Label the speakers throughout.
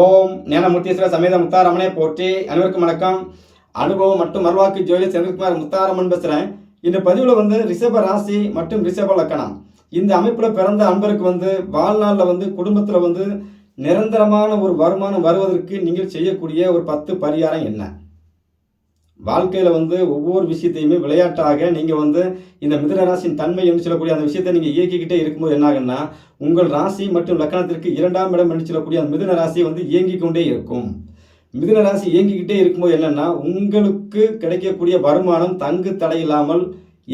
Speaker 1: ஓம் ஞானமூர்த்தீஸ்வர சமேத முத்தாரமனே போற்றி அனைவருக்கும் வணக்கம். அனுபவம் மற்றும் மல்வாக்கு ஜோதி செந்தில்குமார் முத்தாரமன் பேசுகிறேன் இந்த பதிவில் வந்து ரிஷப ராசி மற்றும் ரிஷப லக்கணம். இந்த அமைப்பில் பிறந்த அன்பருக்கு வந்து வாழ்நாளில் வந்து குடும்பத்தில் வந்து நிரந்தரமான ஒரு வருமானம் வருவதற்கு நீங்கள் செய்யக்கூடிய ஒரு பத்து பரிகாரம் என்ன? வாழ்க்கையில் வந்து ஒவ்வொரு விஷயத்தையுமே விளையாட்டாக நீங்கள் வந்து இந்த மிதுன ராசியின் தன்மை என்று சொல்லக்கூடிய அந்த விஷயத்தை நீங்கள் இயக்கிக்கிட்டே இருக்கும்போது என்ன ஆகுன்னா உங்கள் ராசி மற்றும் லக்கணத்திற்கு இரண்டாம் இடம் என்று சொல்லக்கூடிய அந்த மிதன ராசி வந்து இயங்கிக் கொண்டே இருக்கும். மிதுன ராசி இயங்கிக்கிட்டே இருக்கும்போது என்னென்னா உங்களுக்கு கிடைக்கக்கூடிய வருமானம் தங்கு தடையில்லாமல்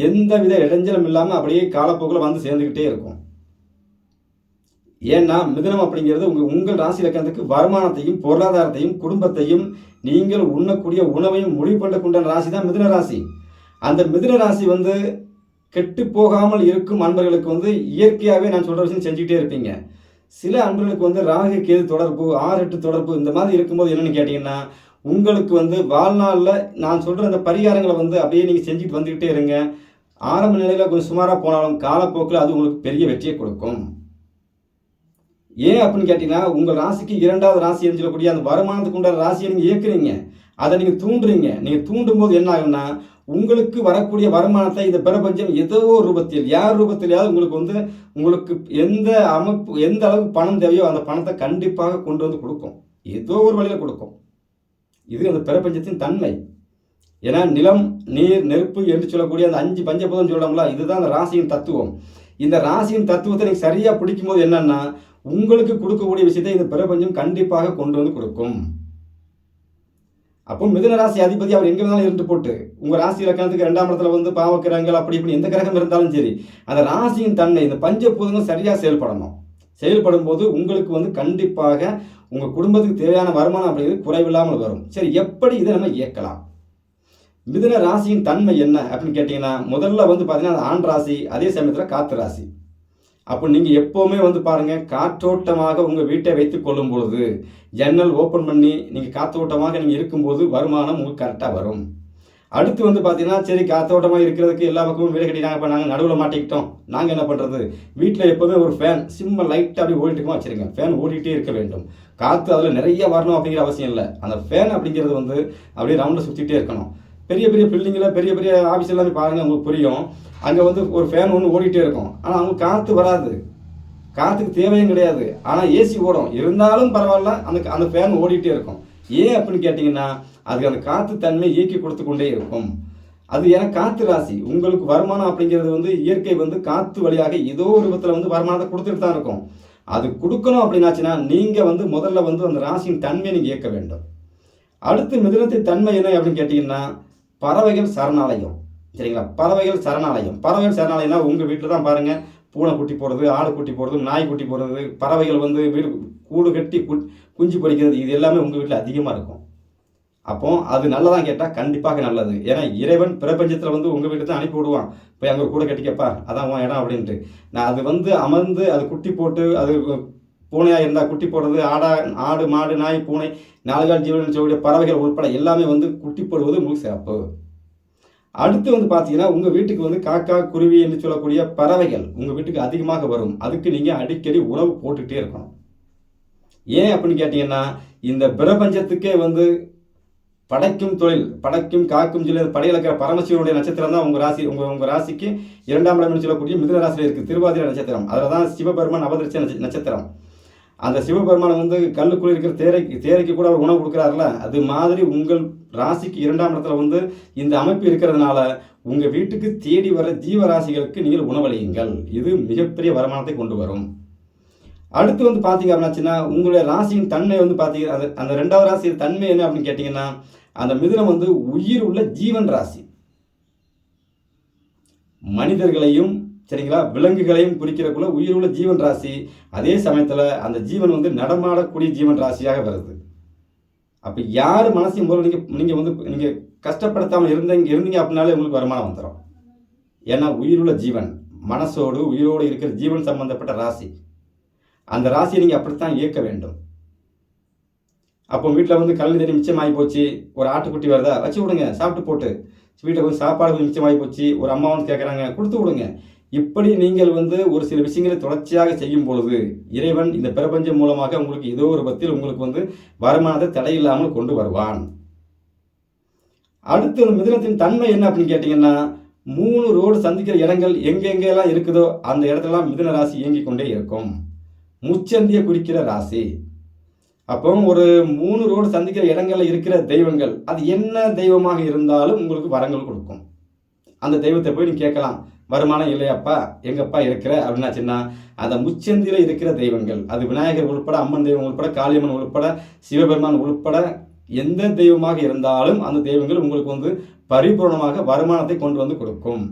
Speaker 1: எந்தவித இடைஞ்சலும் இல்லாமல் அப்படியே காலப்போக்கில் வந்து சேர்ந்துக்கிட்டே இருக்கும். ஏன்னா மிதுனம் அப்படிங்கிறது உங்கள் உங்கள் ராசி லக்கணத்துக்கு வருமானத்தையும் பொருளாதாரத்தையும் குடும்பத்தையும் நீங்கள் உண்ணக்கூடிய உணவையும் முடிவு பண்ணக்கூடிய ராசி தான் மிதுன ராசி. அந்த மிதுன ராசி வந்து கெட்டு போகாமல் இருக்கும் அன்பர்களுக்கு வந்து இயற்கையாகவே நான் சொல்கிற விஷயம் செஞ்சுக்கிட்டே இருப்பீங்க. சில அன்பர்களுக்கு வந்து ராகு கேது தொடர்பு ஆறு எட்டு தொடர்பு இந்த மாதிரி இருக்கும்போது என்னென்னு கேட்டிங்கன்னா உங்களுக்கு வந்து வாழ்நாளில் நான் சொல்கிற அந்த பரிகாரங்களை வந்து அப்படியே நீங்கள் செஞ்சுட்டு வந்துக்கிட்டே இருங்க. ஆரம்ப நிலையில் கொஞ்சம் சுமாராக போனாலும் காலப்போக்கில் அது உங்களுக்கு பெரிய வெற்றியை கொடுக்கும். ஏன் அப்படின்னு கேட்டிங்கன்னா உங்கள் ராசிக்கு இரண்டாவது ராசி சொல்லக்கூடிய அந்த வருமானத்துக்கு உண்டான ராசியை நீங்கள் இயக்குறீங்க அதை நீங்கள் தூண்டுறீங்க. நீங்கள் தூண்டும் போது என்ன ஆகும்னா உங்களுக்கு வரக்கூடிய வருமானத்தை இந்த பிரபஞ்சம் ஏதோ ஒரு ரூபத்தில் யார் ரூபத்திலேயாவது உங்களுக்கு வந்து உங்களுக்கு எந்த அமைப்பு எந்த அளவுக்கு பணம் தேவையோ அந்த பணத்தை கண்டிப்பாக கொண்டு வந்து கொடுக்கும். ஏதோ ஒரு வழியில் கொடுக்கும். இது அந்த பிரபஞ்சத்தின் தன்மை. ஏன்னா நிலம் நீர் நெருப்பு என்று சொல்லக்கூடிய அந்த அஞ்சு பஞ்சபூதம் சொல்லலாம்ல இதுதான் அந்த ராசியின் தத்துவம். இந்த ராசியின் தத்துவத்தை நீங்கள் சரியாக பிடிக்கும்போது என்னன்னா உங்களுக்கு கொடுக்கக்கூடிய விஷயத்தை இந்த பிரபஞ்சம் கண்டிப்பாக கொண்டு வந்து கொடுக்கும். அப்போ மிதுன ராசி அதிபதி அவர் எங்கே இருந்தாலும் இருந்து போட்டு உங்கள் ராசி இலக்கணத்துக்கு ரெண்டாம் இடத்துல வந்து பாவக்கிரகங்கள் அப்படி இப்படி எந்த கிரகம் இருந்தாலும் சரி அந்த ராசியின் தன்மை இந்த பஞ்சபூதங்கள் சரியாக செயல்படணும். செயல்படும் போது உங்களுக்கு வந்து கண்டிப்பாக உங்கள் குடும்பத்துக்கு தேவையான வருமானம் அப்படிங்கிறது குறைவில்லாமல் வரும். சரி எப்படி இதை நம்ம இயக்கலாம்? மிதுன ராசியின் தன்மை என்ன அப்படின்னு கேட்டிங்கன்னா முதல்ல வந்து பார்த்தீங்கன்னா ஆண் ராசி அதே சமயத்தில் காத்து ராசி. அப்போ நீங்கள் எப்போவுமே வந்து பாருங்கள் காற்றோட்டமாக உங்கள் வீட்டை வைத்து கொள்ளும் பொழுது ஜன்னல் ஓப்பன் பண்ணி நீங்கள் காற்றோட்டமாக நீங்கள் இருக்கும்போது வருமானம் உங்களுக்கு கரெக்டாக வரும். அடுத்து வந்து பார்த்தீங்கன்னா சரி காற்றோட்டமாக இருக்கிறதுக்கு எல்லா பக்கமும் வீடு கட்டினாங்க இப்போ நாங்கள் நடுவில் மாட்டிக்கிட்டோம். நாங்கள் என்ன பண்ணுறது வீட்டில் எப்போவுமே ஒரு ஃபேன் சிம்ம லைட்டாக அப்படி ஓடிட்டுமா வச்சுருங்க. ஃபேன் ஓடிட்டே இருக்க வேண்டும். காற்று அதில் நிறைய வரணும் அப்படிங்கிற அவசியம் இல்லை. அந்த ஃபேன் அப்படிங்கிறது வந்து அப்படியே ரவுண்டில் சுற்றிட்டே இருக்கணும். பெரிய பெரிய பில்டிங்கில் பெரிய பெரிய ஆஃபீஸ் எல்லாமே பாருங்கள் உங்களுக்கு புரியும். அங்கே வந்து ஒரு ஃபேன் ஒன்று ஓடிட்டே இருக்கும். ஆனால் அவங்க காற்று வராது. காற்றுக்கு தேவையும் கிடையாது. ஆனால் ஏசி ஓடும். இருந்தாலும் பரவாயில்ல அந்த அந்த ஃபேன் ஓடிட்டே இருக்கும். ஏன் அப்படின்னு கேட்டிங்கன்னா அதுக்கு அந்த காற்று தன்மை இயக்கி கொடுத்து கொண்டே இருக்கும். அது ஏன்னா காற்று ராசி. உங்களுக்கு வருமானம் அப்படிங்கிறது வந்து இயற்கை வந்து காற்று வழியாக ஏதோ ஒரு விதத்தில் வந்து வருமானத்தை கொடுத்துட்டு தான் இருக்கும். அது கொடுக்கணும் அப்படின்னாச்சுன்னா நீங்கள் வந்து முதல்ல வந்து அந்த ராசியின் தன்மையை நீங்கள் இயக்க வேண்டும். அடுத்து மிதுனத்தின் தன்மை என்ன அப்படின்னு கேட்டிங்கன்னா பறவைகள் சரணாலயம். சரிங்களா? பறவைகள் சரணாலயம். பறவைகள் சரணாலயம்னா உங்கள் வீட்டில் தான் பாருங்கள் பூனை குட்டி போடுறது ஆடு குட்டி போடுறது நாய் குட்டி போடுறது பறவைகள் வந்து வீடு கூடு கட்டி குஞ்சு பொறிக்கிறது இது எல்லாமே உங்கள் வீட்டில் அதிகமாக இருக்கும். அப்போ அது நல்லதான் கேட்டால் கண்டிப்பாக நல்லது. ஏன்னா இறைவன் பிரபஞ்சத்தில் வந்து உங்கள் வீட்டு தான் அனுப்பி விடுவான். போய் அங்கே கூட கட்டிக்கப்பா அதான் உன் இடம் அப்படின்ட்டு. நான் அது வந்து அமர்ந்து அது குட்டி போட்டு அது பூனையாக இருந்தால் குட்டி போடுறது ஆடா ஆடு மாடு நாய் பூனை நாலுகால் ஜீவன் சொல்லக்கூடிய பறவைகள் உட்பட எல்லாமே வந்து குட்டி போடுவது உங்களுக்கு சிறப்பு. அடுத்து வந்து பார்த்தீங்கன்னா உங்கள் வீட்டுக்கு வந்து காக்கா குருவி என்று சொல்லக்கூடிய பறவைகள் உங்கள் வீட்டுக்கு அதிகமாக வரும். அதுக்கு நீங்கள் அடிக்கடி உணவு போட்டுகிட்டே இருக்கணும். ஏன் அப்படின்னு கேட்டிங்கன்னா இந்த பிரபஞ்சத்துக்கே வந்து படைக்கும் தொழில் படைக்கும் காக்கும் சொல்லி படையில் இருக்கிற பரமசிவனுடைய நட்சத்திரம் தான் உங்கள் ராசி உங்கள் உங்கள் ராசிக்கு இரண்டாம் இடம்னு சொல்லக்கூடிய மிதுன ராசியில் இருக்குது திருவாதிரை நட்சத்திரம். அதில் தான் சிவபெருமான் அவதரிச்ச நட்சத்திரம். அந்த சிவபெருமானை வந்து கல்லுக்குள் இருக்கிற தேரைக்கு தேரைக்கு கூட அவர் உணவு கொடுக்குறாருல அது மாதிரி உங்கள் ராசிக்கு இரண்டாம் இடத்துல வந்து இந்த அமைப்பு இருக்கிறதுனால உங்கள் வீட்டுக்கு தேடி வர ஜீவராசிகளுக்கு நீங்கள் உணவளியுங்கள். இது மிகப்பெரிய வருமானத்தை கொண்டு வரும். அடுத்து வந்து பார்த்தீங்க அப்படின்னாச்சுன்னா உங்களுடைய ராசியின் தன்மை வந்து பார்த்தீங்க அது அந்த ரெண்டாவது ராசியின் தன்மை என்ன அப்படின்னு கேட்டிங்கன்னா அந்த மிதுனம் வந்து உயிர் உள்ள ஜீவன் ராசி. மனிதர்களையும் சரிங்களா? விலங்குகளையும் குறிக்கிறக்குள்ள உள்ள ஜீவன் ராசி அதே சமயத்தில் அந்த ஜீவன் வந்து நடமாடக்கூடிய ஜீவன் ராசியாக வருது. அப்போ யார் மனசையும் போல நீங்கள் நீங்கள் வந்து நீங்கள் கஷ்டப்படுத்தாமல் இருந்தீங்க இருந்தீங்க அப்படின்னாலே உங்களுக்கு வருமானம் வந்துடும் ஏன்னா உயிருள்ள ஜீவன் மனசோடு உயிரோடு இருக்கிற ஜீவன் சம்பந்தப்பட்ட ராசி. அந்த ராசியை நீங்கள் அப்படித்தான் இயக்க வேண்டும். அப்போ வீட்டில் வந்து கல்வி தண்ணி மிச்சமாகி போச்சு ஒரு ஆட்டுக்குட்டி வருதா? வச்சு விடுங்க சாப்பிட்டு போட்டு. வீட்டில் கொஞ்சம் சாப்பாடு கொஞ்சம் மிச்சமாகி போச்சு ஒரு அம்மா வந்து கேட்குறாங்க கொடுத்து விடுங்க. இப்படி நீங்கள் வந்து ஒரு சில விஷயங்களை தொடர்ச்சியாக செய்யும் பொழுது இறைவன் இந்த பிரபஞ்சம் மூலமாக உங்களுக்கு ஏதோ ஒரு பத்தில் உங்களுக்கு வந்து வருமானத்தை தடையில்லாமல் கொண்டு வருவான். அடுத்து ஒரு மிதனத்தின் தன்மை என்ன அப்படின்னு கேட்டிங்கன்னா மூணு ரோடு சந்திக்கிற இடங்கள் எங்கெங்கெல்லாம் இருக்குதோ அந்த இடத்துலலாம் மிதன ராசி இயங்கிக் கொண்டே இருக்கும். முச்சந்திய குறிக்கிற ராசி. அப்போ ஒரு மூணு ரோடு சந்திக்கிற இடங்களில் இருக்கிற தெய்வங்கள் அது என்ன தெய்வமாக இருந்தாலும் உங்களுக்கு வரங்கள் கொடுக்கும். அந்த தெய்வத்தை போய் நீங்கள் கேட்கலாம். வருமானம் இல்லையாப்பா? எங்கப்பா இருக்கிற? அப்படின்னாச்சுன்னா அந்த முச்சந்தியில் இருக்கிற தெய்வங்கள். அது விநாயகர் உள்பட அம்மன் தெய்வம் உள்பட காளியம்மன் உள்பட சிவபெருமான் உள்பட எந்த தெய்வமாக இருந்தாலும் அந்த தெய்வங்கள் உங்களுக்கு வந்து பரிபூர்ணமாக வருமானத்தை கொண்டு வந்து கொடுக்கும்.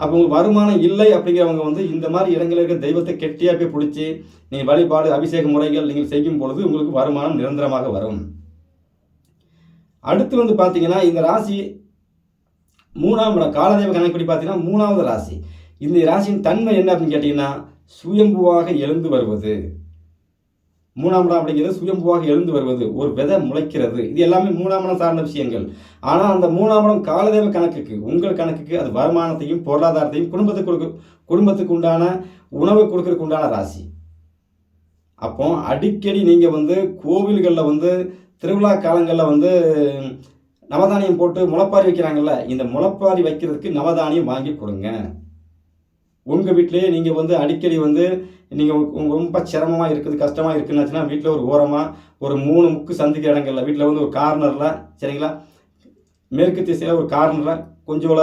Speaker 1: அப்போ உங்களுக்கு வருமானம் இல்லை அப்படிங்கிறவங்க வந்து இந்த மாதிரி இடங்களில் இருக்கிற தெய்வத்தை கெட்டியாக போய் பிடிச்சி நீங்கள் வழிபாடு அபிஷேக முறைகள் நீங்கள் செய்யும் பொழுது உங்களுக்கு வருமானம் நிரந்தரமாக வரும். அடுத்து வந்து பார்த்தீங்கன்னா இந்த ராசி மூணாம் இடம் காலதேவ கணக்குப்படி பார்த்தீங்கன்னா மூணாவது ராசி. இந்த ராசியின் தன்மை என்ன அப்படின்னு கேட்டிங்கன்னா சுயம்புவாக எழுந்து வருவது. மூணாம் இடம் அப்படிங்கிறது சுயம்புவாக எழுந்து வருவது ஒரு விதை முளைக்கிறது. இது எல்லாமே மூணாம் இடம் சார்ந்த விஷயங்கள். ஆனால் அந்த மூணாம் இடம் காலதேவ கணக்குக்கு உங்கள் கணக்குக்கு அது வருமானத்தையும் பொருளாதாரத்தையும் குடும்பத்துக்கு கொடுக்க குடும்பத்துக்கு உண்டான உணவு கொடுக்கறதுக்கு உண்டான ராசி. அப்போ அடிக்கடி நீங்கள் வந்து கோவில்களில் வந்து திருவிழா காலங்களில் வந்து நவதானியம் போட்டு முளப்பாரி வைக்கிறாங்கல்ல இந்த முளைப்பாரி வைக்கிறதுக்கு நவதானியம் வாங்கி கொடுங்க. உங்கள் வீட்டிலேயே நீங்கள் வந்து அடிக்கடி வந்து நீங்கள் ரொம்ப சிரமமாக இருக்குது கஷ்டமாக இருக்குன்னாச்சுன்னா வீட்டில் ஒரு ஓரமாக ஒரு மூணு முக்கு சந்திக்கிற இடங்கள்ல வீட்டில் வந்து ஒரு கார்னரில் சரிங்களா? மேற்கு திசையில் ஒரு கார்னரில் கொஞ்சோல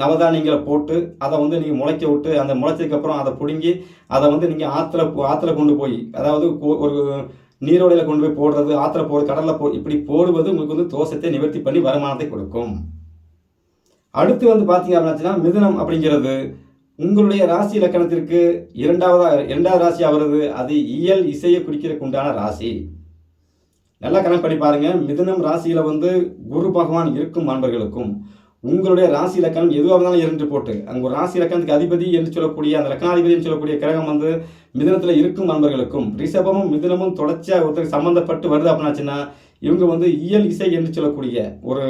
Speaker 1: நவதானியங்களை போட்டு அதை வந்து நீங்கள் முளைக்க விட்டு அந்த முளைச்சதுக்கப்புறம் அதை பிடுங்கி அதை வந்து நீங்கள் ஆற்றுல ஆற்றுல கொண்டு போய் அதாவது ஒரு நீரோடையில் கொண்டு போய் போடுறது ஆற்றுல போடுறது கடலில் போ இப்படி போடுவது உங்களுக்கு வந்து தோஷத்தை நிவர்த்தி பண்ணி வருமானத்தை கொடுக்கும். அடுத்து வந்து பார்த்தீங்க அப்படின்னாச்சுன்னா மிதுனம் அப்படிங்கிறது உங்களுடைய ராசி இலக்கணத்திற்கு இரண்டாவதாக இரண்டாவது ராசி வருது அது இயல் இசையை குறிக்கிறதுக்கு உண்டான ராசி. நல்லா கணக்கு பண்ணி பாருங்கள் மிதுனம் ராசியில் வந்து குரு பகவான் இருக்கும் அன்பர்களுக்கும். உங்களுடைய ராசி இலக்கணம் எதுவாக இருந்தாலும் இரண்டு போட்டு. அங்கே ஒரு ராசி இலக்கணத்துக்கு அதிபதி என்று சொல்லக்கூடிய அந்த லக்னாதிபதி என்று சொல்லக்கூடிய கிரகம் வந்து மிதனத்தில் இருக்கும் நண்பர்களுக்கும் ரிஷபமும் மிதனமும் தொடர்ச்சியாக ஒருத்தருக்கு சம்மந்தப்பட்டு வருது அப்படின்னாச்சுன்னா இவங்க வந்து இயல் இசை என்று சொல்லக்கூடிய ஒரு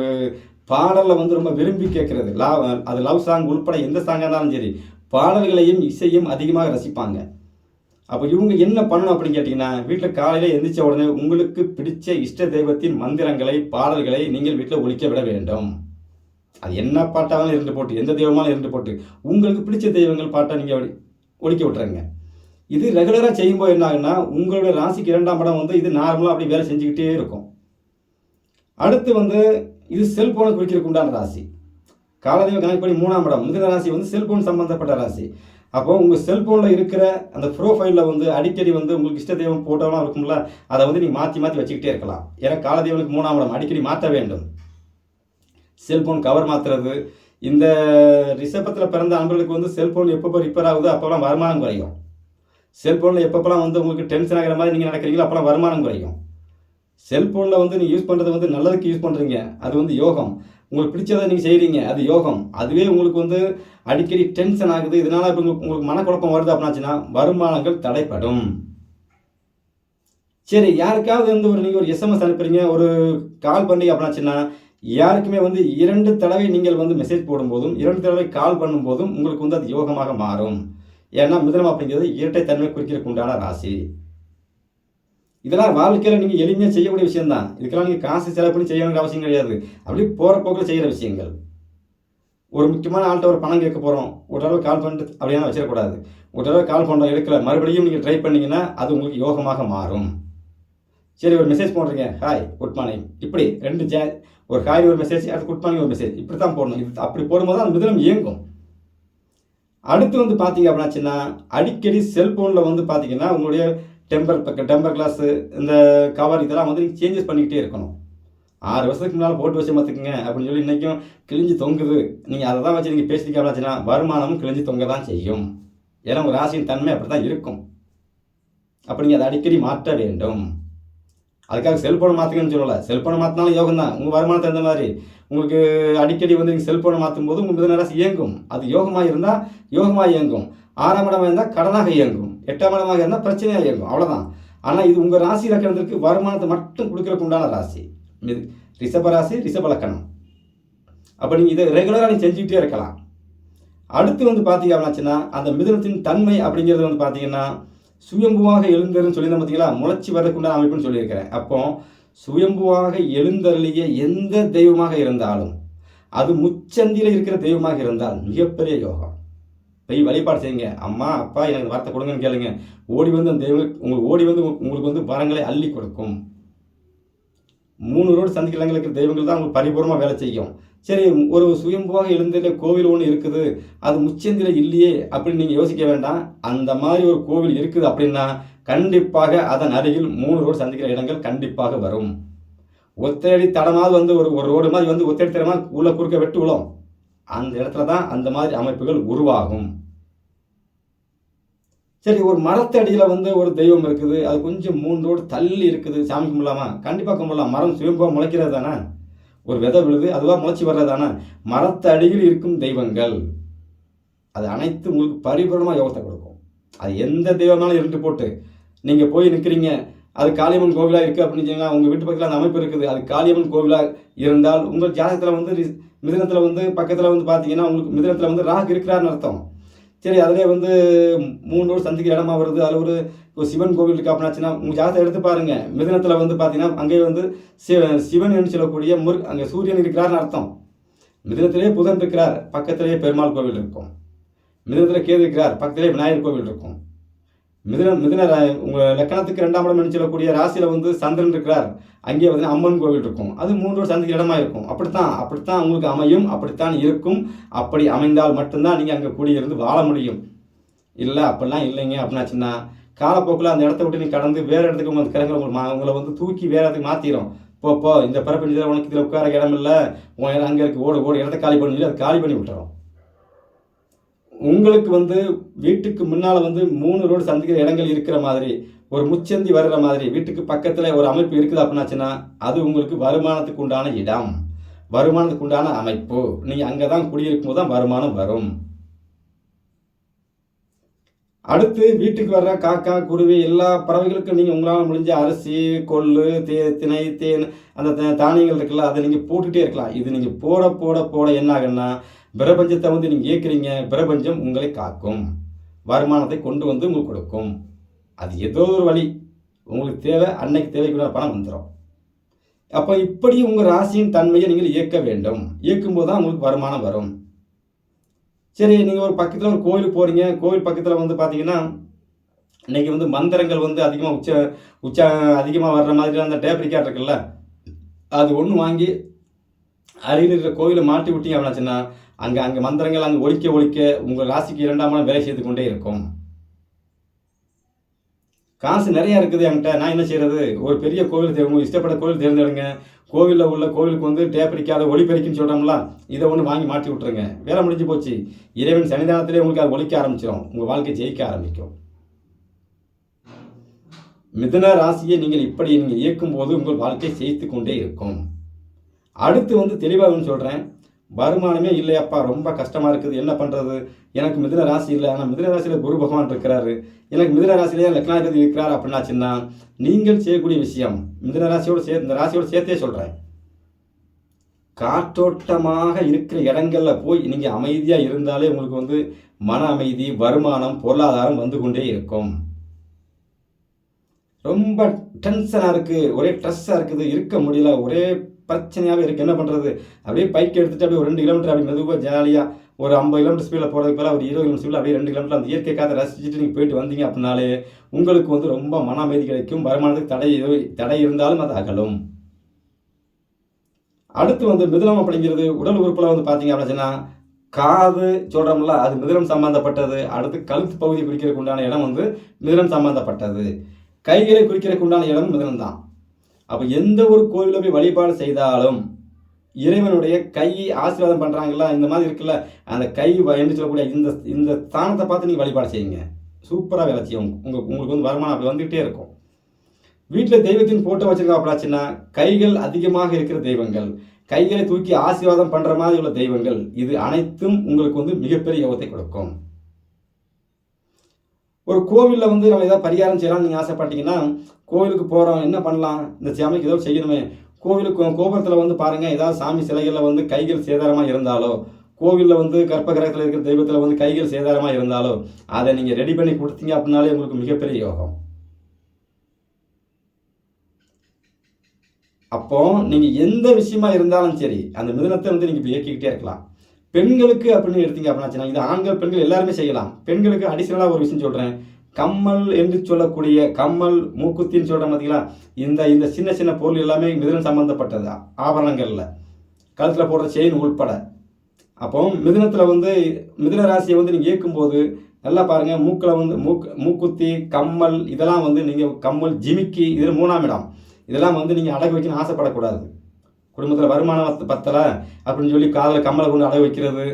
Speaker 1: பாடலில் வந்து ரொம்ப விரும்பி கேட்கறது லவ் அது லவ் சாங் உள்பட எந்த சாங்காக இருந்தாலும் சரி பாடல்களையும் இசையும் அதிகமாக ரசிப்பாங்க. அப்போ இவங்க என்ன பண்ணணும் அப்படின்னு கேட்டிங்கன்னா வீட்டில் காலையில் எந்திரிச்ச உடனே உங்களுக்கு பிடிச்ச இஷ்ட தெய்வத்தின் மந்திரங்களை பாடல்களை நீங்கள் வீட்டில் ஒழிக்க விட வேண்டும். அது என்ன பாட்டாலும் இருந்து போட்டு எந்த தெய்வமாலும் இருந்து போட்டு உங்களுக்கு பிடிச்ச தெய்வங்கள் பாட்டை நீங்கள் ஒழிக்க விட்டுறங்க இது ரெகுலராக செய்யும்போது என்ன ஆகுன்னா உங்களுடைய ராசிக்கு இரண்டாம் படம் வந்து இது நார்மலாக அப்படி வேலை செஞ்சுக்கிட்டே இருக்கும். அடுத்து வந்து இது செல்ஃபோனை குறிக்கிறதுக்கு உண்டான ராசி. காலதெய்வ கணக்குப்படி மூணாம் இடம். மிதுன ராசி வந்து செல்ஃபோன் சம்மந்தப்பட்ட ராசி. அப்போ உங்கள் செல்ஃபோனில் இருக்கிற அந்த ப்ரோஃபைலில் வந்து அடிக்கடி வந்து உங்களுக்கு இஷ்ட தெய்வம் போட்டோலாம் இருக்கும்ல அதை வந்து நீங்கள் மாற்றி மாற்றி வச்சுக்கிட்டே இருக்கலாம். ஏன்னா காலதெய்வனுக்கு மூணாம் இடம். அடிக்கடி மாற்ற வேண்டும். செல்போன் கவர் மாற்றுறது இந்த ரிஷபத்தில் பிறந்த அன்பர்களுக்கு வந்து செல்போன் எப்பப்போ ரிப்பேர் ஆகுதோ அப்போலாம் வருமானம் குறையும். செல்போனில் எப்பப்போலாம் வந்து உங்களுக்கு டென்ஷன் ஆகிற மாதிரி நீங்கள் நடக்கிறீங்களோ அப்போலாம் வருமானம் குறையும். செல்போனில் வந்து நீங்கள் யூஸ் பண்ணுறது வந்து நல்லதுக்கு யூஸ் பண்ணுறீங்க அது வந்து யோகம். உங்களுக்கு பிடிச்சதை நீங்கள் செய்கிறீங்க அது யோகம். அதுவே உங்களுக்கு வந்து அடிக்கடி டென்ஷன் ஆகுது. இதனால் இப்போ உங்களுக்கு உங்களுக்கு மனக்குழப்பம் வருது அப்படின்னாச்சுன்னா வருமானங்கள் தடைப்படும். சரி யாருக்காவது வந்து ஒரு நீங்கள் ஒரு எஸ்எம்எஸ் அனுப்புறீங்க ஒரு கால் பண்ணீங்க அப்படின்னாச்சுன்னா யாருக்குமே வந்து இரண்டு தடவை நீங்கள் வந்து மெசேஜ் போடும்போதும் இரண்டு தடவை கால் பண்ணும்போதும் உங்களுக்கு வந்து அது யோகமாக மாறும். ஏன்னா மிதனம் அப்படிங்கிறது இரட்டை தன்மை குறிக்கிறதுக்கு உண்டான ராசி. இதெல்லாம் வாழ்க்கையில் நீங்கள் எளிமையாக செய்யக்கூடிய விஷயம்தான். இதுக்கெல்லாம் நீங்கள் காசு செலவு பண்ணி செய்ய வேண்டிய அவசியம் கிடையாது. அப்படி போகிற போக்கில் செய்கிற விஷயங்கள். ஒரு முக்கியமான ஆள்கிட்ட ஒரு பணம் கேட்க போகிறோம் ஒரு தடவை கால் பண்ணிட்டு அப்படியே வச்சிடக்கூடாது ஒரு தடவை கால் பண்ணுறோம் எடுக்கல. மறுபடியும் நீங்கள் ட்ரை பண்ணிங்கன்னா அது உங்களுக்கு யோகமாக மாறும். சரி ஒரு மெசேஜ் போடுறீங்க ஹாய் குட் மார்னிங் இப்படி ரெண்டு ஜே ஒரு ஹாய் ஒரு மெசேஜ் அடுத்து குட் மார்னிங் ஒரு மெசேஜ் இப்படி தான் போடணும். இது அப்படி போடும்போது அந்த மிதனம் இயங்கும். அடுத்து வந்து பார்த்தீங்க அப்படின்னாச்சுன்னா அடிக்கடி செல்ஃபோனில் வந்து பார்த்தீங்கன்னா உங்களுடைய டெம்பர் டெம்பர் கிளாஸு இந்த கவர் இதெல்லாம் வந்து நீங்கள் சேஞ்சஸ் பண்ணிக்கிட்டே இருக்கணும். ஆறு வருஷத்துக்கு முன்னால் போட்டு வச்சு பார்த்துக்குங்க அப்படின்னு சொல்லி இன்றைக்கும் கிழிஞ்சு தொங்குது. நீங்கள் அதை தான் வச்சு நீங்கள் பேசிட்டீங்க அப்படின்னா வருமானமும் கிழிஞ்சு தொங்க தான் செய்யும். ஏன்னா உங்கள் ராசியின் தன்மை அப்படி தான் இருக்கும். அப்போ நீங்கள் அதை அடிக்கடி மாற்ற வேண்டும். அதுக்காக செல்ஃபோனை மாற்றுங்கன்னு சொல்லலை. செல்ஃபோனை மாற்றினாலும் யோகம் தான் உங்கள் வருமானத்தை தகுந்த மாதிரி? உங்களுக்கு அடிக்கடி வந்து நீங்கள் செல்ஃபோனை மாற்றும் போது உங்கள் மிதன ராசி இயங்கும். அது யோகமாக இருந்தால் யோகமாக இயங்கும். ஆறாம் இடமாக இருந்தால் கடனாக இயங்கும். எட்டாம் இடமாக இருந்தால் பிரச்சனையாக இயங்கும். அவ்வளோதான் ஆனால் இது உங்கள் ராசி இலக்கணத்திற்கு வருமானத்தை மட்டும் கொடுக்கறதுக்கு உண்டான ராசி. இது ரிஷப ராசி ரிஷப லக்கணம். அப்போ நீங்கள் இதை ரெகுலராக நீங்கள் செஞ்சுக்கிட்டே இருக்கலாம். அடுத்து வந்து பார்த்தீங்க அப்படின்னாச்சுன்னா அந்த மிதனத்தின் தன்மை அப்படிங்கிறது வந்து பார்த்தீங்கன்னா சுயம்புவாக எழுந்தருன்னு சொல்லி பார்த்தீங்களா முளைச்சி வரதுக்குண்டான அமைப்புன்னு சொல்லியிருக்கிறேன். அப்போ சுயம்புவாக எழுந்தருளிய எந்த தெய்வமாக இருந்தாலும் அது முச்சந்தியில் இருக்கிற தெய்வமாக இருந்தால் மிகப்பெரிய யோகம். போய் வழிபாடு செய்யுங்க. அம்மா அப்பா எனக்கு வார்த்தை கொடுங்கன்னு கேளுங்க. ஓடி வந்து அந்த தெய்வம் உங்களுக்கு ஓடி வந்து உங்களுக்கு வந்து வரங்களை அள்ளி கொடுக்கும். மூணு ரோடு சந்திக்கலங்க இருக்கிற தெய்வங்கள் தான் உங்களுக்கு பரிபூர்ணமாக வேலை செய்யும். சரி ஒரு சுயம்புவாக எழுந்ததிலே கோவில் ஒன்று இருக்குது அது முச்சந்தில இல்லையே அப்படின்னு நீங்கள் யோசிக்க வேண்டாம். அந்த மாதிரி ஒரு கோவில் இருக்குது அப்படின்னா கண்டிப்பாக அதன் அருகில் மூணு ரோடு சந்திக்கிற இடங்கள் கண்டிப்பாக வரும். ஒத்தடி தடமாவது வந்து ஒரு ஒரு ரோடு மாதிரி வந்து ஒத்தடி தடமாக உள்ள குறுக்க வெட்டு விழும். அந்த இடத்துல தான் அந்த மாதிரி அமைப்புகள் உருவாகும். சரி ஒரு மரத்தடியில் வந்து ஒரு தெய்வம் இருக்குது. அது கொஞ்சம் மூணு ரோடு தள்ளி இருக்குது. சாமி கும்பிடலாமா? கண்டிப்பாக கும்பிடலாம். மரம் சுயம்புவாக முளைக்கிறது தானே? ஒரு விதை விழுது அதுவாக முளைச்சி வர்றது மரத்து அடியில் இருக்கும் தெய்வங்கள். அது அனைத்து உங்களுக்கு பரிபூர்ணமாக யோகத்தை கொடுக்கும். அது எந்த தெய்வம்னாலும் இருந்து போட்டு நீங்கள் போய் நிற்கிறீங்க அது காளியம்மன் கோவிலாக இருக்குது அப்படின்னு சொன்னால் உங்கள் வீட்டு பக்கத்தில் அந்த அமைப்பு இருக்குது. அது காளியம்மன் கோவிலாக இருந்தால் உங்கள் ஜாதகத்தில் வந்து மிதனத்தில் வந்து பக்கத்தில் வந்து பார்த்தீங்கன்னா உங்களுக்கு மிதனத்தில் வந்து ராகு இருக்கிறார்னு அர்த்தம். சரி அதிலே வந்து மூணு ஊர் சந்திக்கிற இடமா வருது. அதில் ஒரு இப்போ சிவன் கோவில் இருக்கு அப்படின்னாச்சுன்னா உங்கள் ஜாதகத்தை எடுத்து பாருங்கள் மிதனத்தில் வந்து பார்த்தீங்கன்னா அங்கே வந்து சிவ சிவன் என்று சொல்லக்கூடிய முரு அங்கே சூரியன் இருக்கிறார்னு அர்த்தம். மிதனத்திலே புதன் இருக்கிறார். பக்கத்திலேயே பெருமாள் கோவில் இருக்கும். மிதனத்தில் கேது இருக்கிறார். பக்கத்திலே விநாயகர் கோவில் இருக்கும். மிதுன மிதுன ரா- லக்கணத்துக்கு ரெண்டாம் இடம் என்று ராசியில் ராசியில வந்து சந்திரன் இருக்கிறார். அங்கே வந்து அம்மன் கோவில் இருக்கும். அது மூன்று சந்திக்கு இடமா இருக்கும். அப்படித்தான் அப்படித்தான் உங்களுக்கு அமையும் அப்படித்தான் இருக்கும். அப்படி அமைந்தால் மட்டும்தான் நீங்கள் அங்கே கூடியிருந்து வாழ முடியும். இல்லை அப்படிலாம் இல்லைங்க அப்படின்னாச்சுன்னா காலப்போக்கில் அந்த இடத்த விட்டு நீ கடந்து வேறு இடத்துக்கு உங்களுக்கு கிரகங்கள் உங்களை மா- உங்களை வந்து தூக்கி வேறு இடத்துக்கு மாற்றிடும் போ போ இந்த பிறப்பு இதில் உனக்கு இதில் உட்கார இடம் இல்லை. உன் இடம் அங்கே இருக்கு ஓடு ஓடு இடத்த காலி பண்ணி சொல்லி அதை காலி பண்ணி விட்டுறோம் உங்களுக்கு வந்து வீட்டுக்கு முன்னால் வந்து மூணு ரோடு சந்திக்கிற இடங்கள் இருக்கிற மாதிரி ஒரு முச்சந்தி வர்ற மாதிரி வீட்டுக்கு பக்கத்தில் ஒரு அமைப்பு இருக்குது அப்படின்னாச்சுன்னா அது உங்களுக்கு வருமானத்துக்கு உண்டான இடம். வருமானத்துக்கு உண்டான அமைப்பு. நீங்கள் அங்கே தான் குடியிருக்கும் போது தான் வருமானம் வரும். அடுத்து வீட்டுக்கு வர்ற காக்கா குருவி எல்லா பறவைகளுக்கும் நீங்கள் உங்களால் முடிஞ்ச அரிசி கொள்ளு தே திணை தேன் அந்த த- தானியங்கள் இருக்குல்ல அதை நீங்கள் போட்டுகிட்டே இருக்கலாம். இது நீங்கள் போட போட போட என்ன ஆகுன்னா பிரபஞ்சத்தை வந்து நீங்கள் இயக்குறீங்க பிரபஞ்சம் உங்களை காக்கும். வருமானத்தை கொண்டு வந்து உங்களுக்கு கொடுக்கும். அது ஏதோ ஒரு வழி. உங்களுக்கு தேவை அன்னைக்கு தேவைக்குள்ள பணம் வந்துடும் அப்போ இப்படி உங்கள் ராசியின் தன்மையை நீங்கள் இயக்க வேண்டும். இயக்கும்போது தான் உங்களுக்கு வருமானம் வரும். சரி நீங்கள் ஒரு பக்கத்தில் ஒரு கோயில் போகிறீங்க கோவில் பக்கத்தில் வந்து பார்த்தீங்கன்னா இன்றைக்கி வந்து மந்திரங்கள் வந்து அதிகமாக உச்ச உச்ச அதிகமாக வர்ற மாதிரி அந்த டேப்ரிக்காட் இருக்குல்ல அது ஒன்று வாங்கி அருகில் இருக்கிற கோவிலை மாட்டி விட்டீங்க அப்படின்னாச்சுன்னா அங்கே அங்கே மந்திரங்கள் அங்கே ஒழிக்க ஒழிக்க உங்கள் ராசிக்கு இரண்டாம் வேலை செய்து கொண்டே இருக்கும். காசு நிறையா இருக்குது என்கிட்ட. நான் என்ன செய்யறது? ஒரு பெரிய கோவில் தேவை இஷ்டப்பட்ட கோவில் தேர்ந்தெடுங்க. கோவிலில் உள்ள கோவிலுக்கு வந்து டேப் அடிக்காத சொல்கிறோம்ல இதை ஒன்று வாங்கி மாட்டி விட்ருங்க வேலை முடிஞ்சு போச்சு. இறைவன் சன்னிதானத்திலே உங்களுக்கு அது ஒழிக்க ஆரம்பிச்சிடும் உங்கள் வாழ்க்கை ஜெயிக்க ஆரம்பிக்கும். மிதன ராசியை நீங்கள் இப்படி நீங்கள் இயக்கும் போது உங்கள் வாழ்க்கை ஜெயித்து கொண்டே இருக்கும். அடுத்து வந்து தெளிவாகன்னு சொல்கிறேன் வருமானமே இல்லையாப்பா ரொம்ப கஷ்டமாக இருக்குது. என்ன பண்ணுறது எனக்கு மிதின ராசி இல்லை. ஆனால் மிதின ராசியில் குரு பகவான் இருக்கிறாரு. எனக்கு மிதிர ராசியிலே லக்னாதிபதி இருக்கிறார் அப்படின்னாச்சுன்னா நீங்கள் செய்யக்கூடிய விஷயம் மிதின ராசியோடு சே இந்த ராசியோடு சேர்த்தே சொல்கிறேன் காற்றோட்டமாக இருக்கிற இடங்கள்ல போய் நீங்கள் அமைதியாக இருந்தாலே உங்களுக்கு வந்து மன அமைதி வருமானம் பொருளாதாரம் வந்து கொண்டே இருக்கும். ரொம்ப டென்ஷனாக இருக்குது ஒரே ஸ்ட்ரெஸ்ஸாக இருக்குது. இருக்க முடியல. ஒரே பிரச்சனையாகவே இருக்குது என்ன பண்ணுறது அப்படியே பைக் எடுத்துகிட்டு அப்படியே ஒரு ரெண்டு கிலோமீட்டர் அப்படி மெதுவாக ஜாலியாக ஒரு ஐம்பது கிலோமீட்டர் ஸ்பீடில் போகிறதுக்கு பதிலாக ஒரு இருபது கிலோமீட்டர் ஸ்பீடில் அப்படியே ரெண்டு கிலோமீட்டர் அந்த இயற்கை காற்றை ரசிச்சுட்டு நீங்கள் போயிட்டு வந்தீங்க அப்படின்னாலே உங்களுக்கு வந்து ரொம்ப மன அமைதி கிடைக்கும். வருமானத்துக்கு தடை தடை இருந்தாலும் அது அகலும். அடுத்து வந்து மிதுனம் அப்படிங்கிறது உடல் உறுப்பில் வந்து பார்த்தீங்க அப்படின்னா காது சொல்கிறோம்ல அது மிதுனம் சம்பந்தப்பட்டது. அடுத்து கழுத்து பகுதி குறிக்கிறதுக்கு உண்டான இடம் வந்து மிதுனம் சம்பந்தப்பட்டது. கைகளை குறிக்கிறதுக்கு உண்டான இடம் மிதுனம் தான் அப்போ எந்த ஒரு கோவிலில் போய் வழிபாடு செய்தாலும் இறைவனுடைய கையை ஆசீர்வாதம் பண்ணுறாங்களா இந்த மாதிரி இருக்குல்ல. அந்த கை என்று சொல்லக்கூடிய இந்த இந்த ஸ்தானத்தை பார்த்து நீங்கள் வழிபாடு செய்யுங்க. சூப்பராக வேலை செய்யும். உங்கள் உங்களுக்கு வந்து வருமானம் அப்படி வந்துகிட்டே இருக்கும். வீட்டில் தெய்வத்தின் போட்டோ வச்சிருக்காப்படாச்சுன்னா கைகள் அதிகமாக இருக்கிற தெய்வங்கள் கைகளை தூக்கி ஆசீர்வாதம் பண்ணுற மாதிரி உள்ள தெய்வங்கள் இது அனைத்தும் உங்களுக்கு வந்து மிகப்பெரிய யோகத்தை கொடுக்கும். ஒரு கோவிலில் வந்து நம்ம ஏதாவது பரிகாரம் செய்யலாம்னு நீங்கள் ஆசைப்பட்டீங்கன்னா கோவிலுக்கு போகிறோம் என்ன பண்ணலாம்? இந்த சாமிக்கு ஏதோ செய்யணுமே. கோவிலுக்கு கோபுரத்தில் வந்து பாருங்கள் ஏதாவது சாமி சிலைகளில் வந்து கைகள் சேதாரமாக இருந்தாலோ கோவிலில் வந்து கற்ப கிரகத்தில் இருக்கிற தெய்வத்தில் வந்து கைகள் சேதாரமாக இருந்தாலோ அதை நீங்கள் ரெடி பண்ணி கொடுத்தீங்க அப்படின்னாலே உங்களுக்கு மிகப்பெரிய யோகம். அப்போ நீங்கள் எந்த விஷயமா இருந்தாலும் சரி அந்த மிதனத்தை வந்து நீங்கள் இப்போ இயக்கிக்கிட்டே இருக்கலாம். பெண்களுக்கு அப்படின்னு எடுத்தீங்க அப்படின்னா இது ஆண்கள் பெண்கள் எல்லாருமே செய்யலாம். பெண்களுக்கு அடிஷனலாக ஒரு விஷயம் சொல்கிறேன் கம்மல் என்று சொல்லக்கூடிய கம்மல் மூக்குத்தின்னு சொல்கிறேன் பார்த்தீங்களா இந்த இந்த சின்ன சின்ன பொருள் எல்லாமே மிதனம் சம்மந்தப்பட்டது ஆபரணங்களில். கழுத்தில் போடுற செயின் உள்பட. அப்போ மிதனத்தில் வந்து மிதன ராசியை வந்து நீங்கள் இயக்கும்போது நல்லா பாருங்கள் மூக்கில் வந்து மூக்கு மூக்குத்தி கம்மல் இதெல்லாம் வந்து நீங்கள் கம்மல் ஜிமிக்கி இதில் மூணாம் இடம். இதெல்லாம் வந்து நீங்கள் அடகு வைக்கணும்னு ஆசைப்படக்கூடாது. குடும்பத்தில் வருமானம் பத்தலை? அப்படின்னு சொல்லி காதில் கம்மலை கொண்டு அடகு வைக்கிறது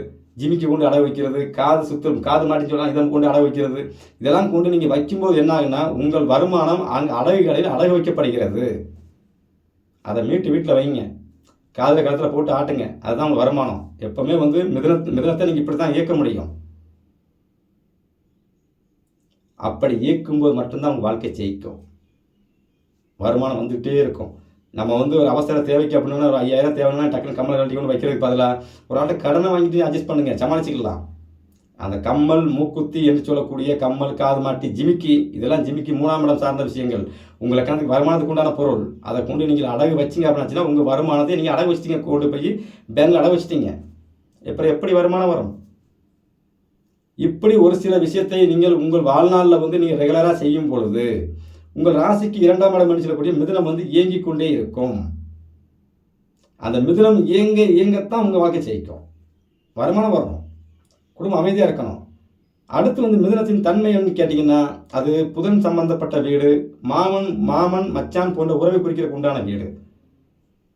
Speaker 1: ஜிமிக்கு கொண்டு அடகு வைக்கிறது காது சுத்தம் காது மாட்டின்னு சொல்லலாம் இதெல்லாம் கொண்டு அடகு வைக்கிறது. இதெல்லாம் கொண்டு நீங்கள் வைக்கும்போது என்ன ஆகுன்னா உங்கள் வருமானம் அங்கே அடகு கடையில் அடகு வைக்கப்படுகிறது. அதை மீட்டு வீட்டில் வைங்க. காதில் கழுத்தில் போட்டு ஆட்டுங்க. அதுதான் உங்கள் வருமானம். எப்போவுமே வந்து மிதன மிதனத்தை நீங்கள் இப்படி தான் இயக்க முடியும். அப்படி இயக்கும்போது மட்டும்தான் உங்கள் வாழ்க்கை ஜெயிக்கும். வருமானம் வந்துகிட்டே இருக்கும். நம்ம வந்து ஒரு அவசர தேவைக்கு அப்படின்னா ஒரு ஐயாயிரம் தேவைன்னா டக்குனு கம்மல் கழட்டி கொண்டு வைக்கிறதுக்கு பதிலாக ஒரு ஆள்கிட்ட கடனை வாங்கிட்டு அட்ஜஸ்ட் பண்ணுங்கள் சமாளிச்சிக்கலாம். அந்த கம்மல் மூக்குத்தி என்று சொல்லக்கூடிய கம்மல் காது மாட்டி ஜிமிக்கி இதெல்லாம் ஜிமிக்கி மூணாம் இடம் சார்ந்த விஷயங்கள். உங்களை கணக்கு வருமானத்துக்கு உண்டான பொருள். அதை கொண்டு நீங்கள் அடகு வச்சிங்க அப்படின்னா உங்கள் வருமானத்தை நீங்கள் அடகு வச்சிட்டீங்க கொண்டு போய் பேங்கில் அடகு வச்சிட்டீங்க. எப்படி எப்படி வருமானம் வரும்? இப்படி ஒரு சில விஷயத்தை நீங்கள் உங்கள் வாழ்நாளில் வந்து நீங்கள் ரெகுலராக செய்யும் பொழுது உங்கள் ராசிக்கு இரண்டாம் இடம் என்று சொல்லக்கூடிய மிதுனம் வந்து இயங்கிக் கொண்டே இருக்கும். அந்த மிதுனம் இயங்க இயங்கத்தான் உங்கள் வாழ்க்கை ஜெயிக்கும். வருமானம் வரணும். குடும்பம் அமைதியாக இருக்கணும். அடுத்து வந்து மிதுனத்தின் தன்மை என்ன கேட்டிங்கன்னா அது புதன் சம்பந்தப்பட்ட வீடு மாமன் மாமன் மச்சான் போன்ற உறவை குறிக்கிறதுக்கு உண்டான வீடு.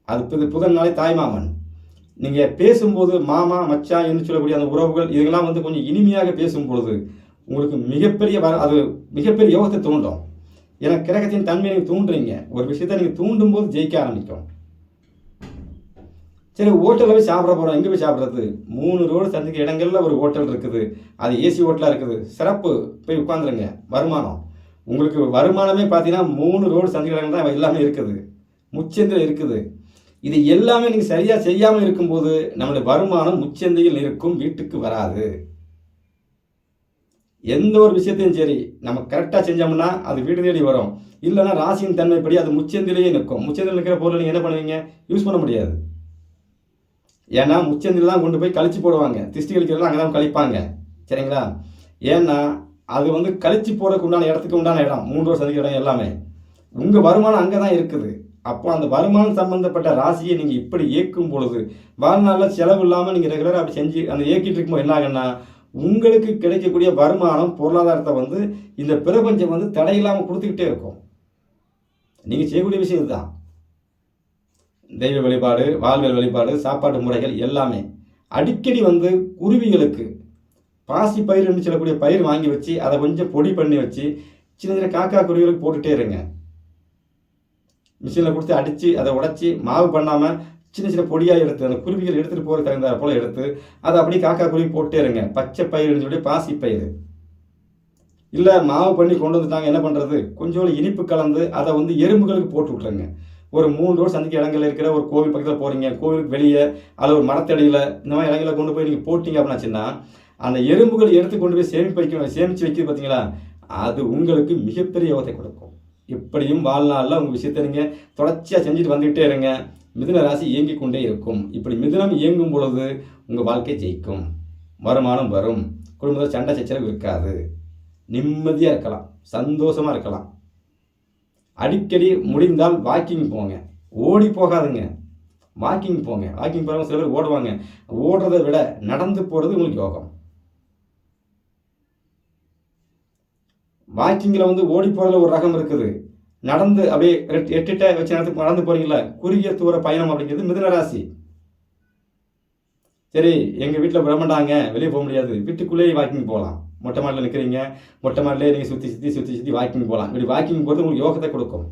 Speaker 1: அது புதன் நாளை தாய் மாமன். நீங்கள் பேசும்போது மாமா மச்சான் என்று சொல்லக்கூடிய அந்த உறவுகள் இதெல்லாம் வந்து கொஞ்சம் இனிமையாக பேசும் பொழுது உங்களுக்கு மிகப்பெரிய அது மிகப்பெரிய யோகத்தை தோன்றும் ஏன்னா கிரகத்தின் தன்மையை நீங்கள் தூண்டுறீங்க. ஒரு விஷயத்தை நீங்கள் தூண்டும் போது ஜெயிக்க ஆரம்பிக்கும். சரி ஹோட்டலில் போய் சாப்பிட போகிறோம் எங்கே போய் சாப்பிட்றது? மூணு ரோடு சந்திக்க இடங்களில் ஒரு ஹோட்டல் இருக்குது. அது ஏசி ஹோட்டலாக இருக்குது. சிறப்பு. போய் உட்காந்துருங்க வருமானம். உங்களுக்கு வருமானமே பார்த்தீங்கன்னா மூணு ரோடு சந்திக்க இடங்கள் தான் எல்லாமே இருக்குது. முச்சந்தில் இருக்குது. இது எல்லாமே நீங்கள் சரியாக செய்யாமல் இருக்கும்போது நம்மளுடைய வருமானம் முச்சந்தையில் இருக்கும் வீட்டுக்கு வராது. எந்த ஒரு விஷயத்தையும் சரி நம்ம கரெக்டாக செஞ்சோம்னா அது வீடு தேடி வரும். இல்லைன்னா ராசியின் தன்மைப்படி அது முச்சந்திலேயே நிற்கும். முச்சந்தில் நிற்கிற பொருளை நீங்கள் என்ன பண்ணுவீங்க? யூஸ் பண்ண முடியாது. ஏன்னா முச்சந்தில் தான் கொண்டு போய் கழிச்சு போடுவாங்க. திஷ்டி கழிக்கிறதுலாம் அங்கே தான் கழிப்பாங்க. சரிங்களா? ஏன்னா அது வந்து கழிச்சு போடுறதுக்கு உண்டான இடத்துக்கு உண்டான இடம். மூன்று வருஷம் சந்திக்கிற இடம் எல்லாமே. உங்கள் வருமானம் அங்கே தான் இருக்குது. அப்போ அந்த வருமானம் சம்பந்தப்பட்ட ராசியை நீங்கள் இப்படி இயக்கும் பொழுது வாழ்நாளில் செலவு இல்லாமல் நீங்கள் ரெகுலராக அப்படி செஞ்சு அந்த இயக்கிட்டு இருக்கும்போது என்ன ஆகுன்னா உங்களுக்கு கிடைக்கக்கூடிய வருமானம் பொருளாதாரத்தை வந்து இந்த பிரபஞ்சம் வந்து தடையில்லாமல் கொடுத்துக்கிட்டே இருக்கும். நீங்கள் செய்யக்கூடிய விஷயம் இதுதான். தெய்வ வழிபாடு வாழ்வியல் வழிபாடு சாப்பாட்டு முறைகள் எல்லாமே அடிக்கடி வந்து குருவிகளுக்கு பாசி பயிர்னு சொல்லக்கூடிய பயிர் வாங்கி வச்சு அதை கொஞ்சம் பொடி பண்ணி வச்சு சின்ன சின்ன காக்கா குருவிகளுக்கு போட்டுகிட்டே இருங்க. மிஷினில் கொடுத்து அடித்து அதை உடச்சி மாவு பண்ணாமல் சின்ன சின்ன பொடியாக எடுத்து அந்த குருவிகள் எடுத்துகிட்டு போகிற தகுந்தாற் போல் எடுத்து அதை அப்படியே காக்கா குருவி போட்டே இருங்க. பச்சை பயிர்னு சொல்லி பாசி பயிர் இல்லை மாவு பண்ணி கொண்டு வந்துட்டாங்க என்ன பண்ணுறது கொஞ்சோண்டு இனிப்பு கலந்து அதை வந்து எறும்புகளுக்கு போட்டு விட்ருங்க ஒரு மூணு ரோடு சந்திக்க இடங்கள் இருக்கிற ஒரு கோவில் பக்கத்தில் போகிறீங்க கோவிலுக்கு வெளியே அல்லது ஒரு மரத்தடியில் இந்த மாதிரி இடங்களை கொண்டு போய் நீங்கள் போட்டிங்க அப்படின்னாச்சுன்னா அந்த எறும்புகள் எடுத்து கொண்டு போய் சேமிப்பு வைக்க சேமித்து வைக்கிறது பார்த்தீங்களா அது உங்களுக்கு மிகப்பெரிய யோகத்தை கொடுக்கும். இப்படியும் வாழ்நாளில் உங்கள் விஷயத்தை நீங்கள் தொடர்ச்சியாக செஞ்சுட்டு வந்துக்கிட்டே இருங்க. மிதுன ராசி இயங்கிக் கொண்டே இருக்கும். இப்படி மிதுனம் இயங்கும் பொழுது உங்கள் வாழ்க்கை ஜெயிக்கும். வருமானம் வரும். குடும்பத்தில் சண்டை சச்சரவு இருக்காது. நிம்மதியாக இருக்கலாம். சந்தோஷமாக இருக்கலாம். அடிக்கடி முடிந்தால் வாக்கிங் போங்க. ஓடி போகாதுங்க. வாக்கிங் போங்க. வாக்கிங் போகிறவங்க சில பேர் ஓடுவாங்க. ஓடுறதை விட நடந்து போகிறது உங்களுக்கு யோகம். வாக்கிங்கில் வந்து ஓடி போகிறதுல ஒரு ரகம் இருக்குது. நடந்து அப்படியே எட்டுட்ட வச்சு நேரத்துக்கு நடந்து போறீங்களா குறுகிய தூர பயணம் அப்படிங்கிறது மிதுன ராசி. சரி எங்கள் வீட்டில் விடமாட்டாங்க வெளியே போக முடியாது. வீட்டுக்குள்ளேயே வாக்கிங் போகலாம். மொட்டை மாடியில் நிற்கிறீங்க மொட்டை மாடிலே நீங்கள் சுற்றி சுற்றி சுற்றி சுற்றி வாக்கிங் போகலாம். இப்படி வாக்கிங் போகிறது உங்களுக்கு யோகத்தை கொடுக்கும்.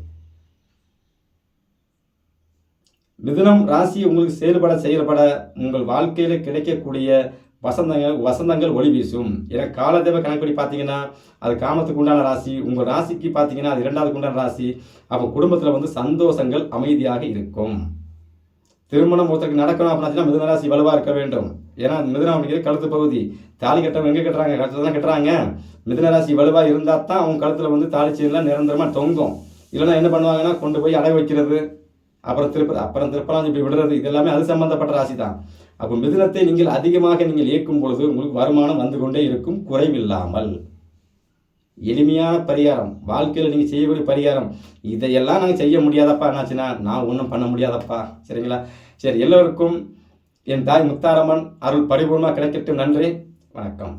Speaker 1: மிதுனம் ராசி உங்களுக்கு செயல்பட செயல்பட உங்கள் வாழ்க்கையில் கிடைக்கக்கூடிய வசந்தங்கள் வசந்தங்கள் ஒளி வீசும். ஏன்னா காலதேவ கணக்குப்படி பார்த்தீங்கன்னா அது காமத்துக்கு உண்டான ராசி. உங்கள் ராசிக்கு பார்த்தீங்கன்னா அது இரண்டாவது உண்டான ராசி. அப்போ குடும்பத்தில் வந்து சந்தோஷங்கள் அமைதியாக இருக்கும். திருமணம் ஒருத்தருக்கு நடக்கணும் அப்படின்னா மிதுன ராசி வலுவாக இருக்க வேண்டும். ஏன்னா மிதுனம் அப்படிங்கிறது கழுத்து பகுதி. தாலி கட்டவங்க எங்கே கட்டுறாங்க? கழுத்துல தான் கட்டுறாங்க. மிதுன ராசி வலுவாக இருந்தால் தான் அவங்க கழுத்தில் வந்து தாலி செயின்லாம் நிரந்தரமாக தொங்கும். இல்லைன்னா என்ன பண்ணுவாங்கன்னா கொண்டு போய் அடை வைக்கிறது. அப்புறம் திருப்ப அப்புறம் திருப்பலாம் இப்படி விடுறது இது எல்லாமே அது சம்பந்தப்பட்ட ராசி தான் அப்போ மிதுனத்தை நீங்கள் அதிகமாக நீங்கள் இயக்கும் பொழுது உங்களுக்கு வருமானம் வந்து கொண்டே இருக்கும் குறைவில்லாமல். எளிமையான பரிகாரம் வாழ்க்கையில் நீங்கள் செய்யக்கூடிய பரிகாரம் இதையெல்லாம் நாங்கள் செய்ய முடியாதப்பா என்னாச்சுன்னா நான் ஒன்றும் பண்ண முடியாதப்பா. சரிங்களா? சரி எல்லோருக்கும் என் தாய் முத்தாரம்மன் அருள் பரிபூர்ணமாக கிடைக்கட்டும். நன்றி. வணக்கம்.